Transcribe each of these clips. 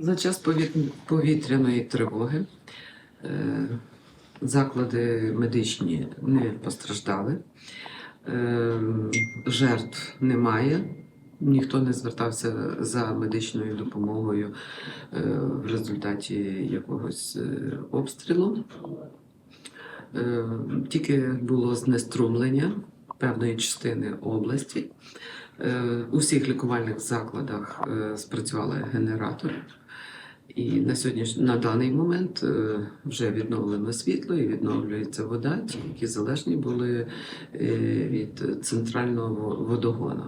За час повітряної тривоги е, заклади медичні не постраждали, Е, жертв немає. Ніхто не звертався за медичною допомогою е, в результаті якогось обстрілу. Тільки було знеструмлення певної частини області. Е, У всіх лікувальних закладах е, спрацювали генератори. І на сьогоднішній на даний момент е, вже відновлено світло і відновлюється вода, ті, які залежні були е, від центрального водогону.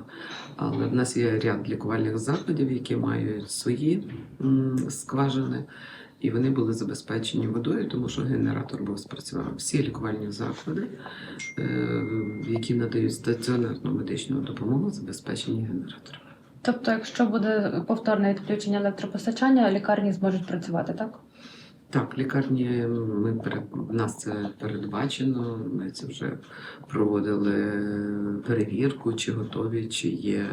Але в нас є ряд лікувальних закладів, які мають свої скважини, і вони були забезпечені водою, тому що генератор був спрацював. Всі лікувальні заклади, е, які надають стаціонарну медичну допомогу, забезпечені генератором. Тобто, якщо буде повторне відключення електропостачання, лікарні зможуть працювати, так? Так, лікарні ми перед в нас це передбачено. Ми це вже проводили перевірку, чи готові, чи є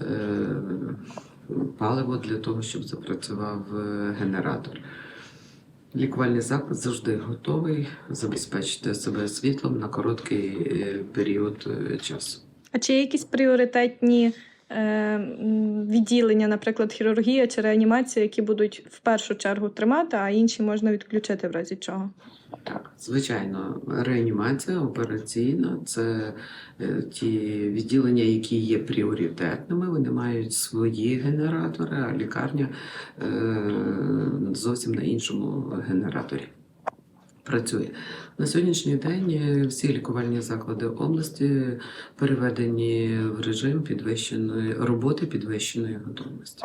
е, паливо для того, щоб запрацював е, генератор. Лікувальний заклад завжди готовий забезпечити себе світлом на короткий е, період е, часу. А чи є якісь пріоритетні відділення, наприклад, хірургія чи реанімація, які будуть в першу чергу тримати, а інші можна відключити в разі чого? Так, звичайно, реанімація операційна це е, ті відділення, які є пріоритетними. Вони мають свої генератори, а лікарня е, зовсім на іншому генераторі. Працює на сьогоднішній день. е, Всі лікувальні заклади області переведені в режим підвищеної роботи підвищеної готовності.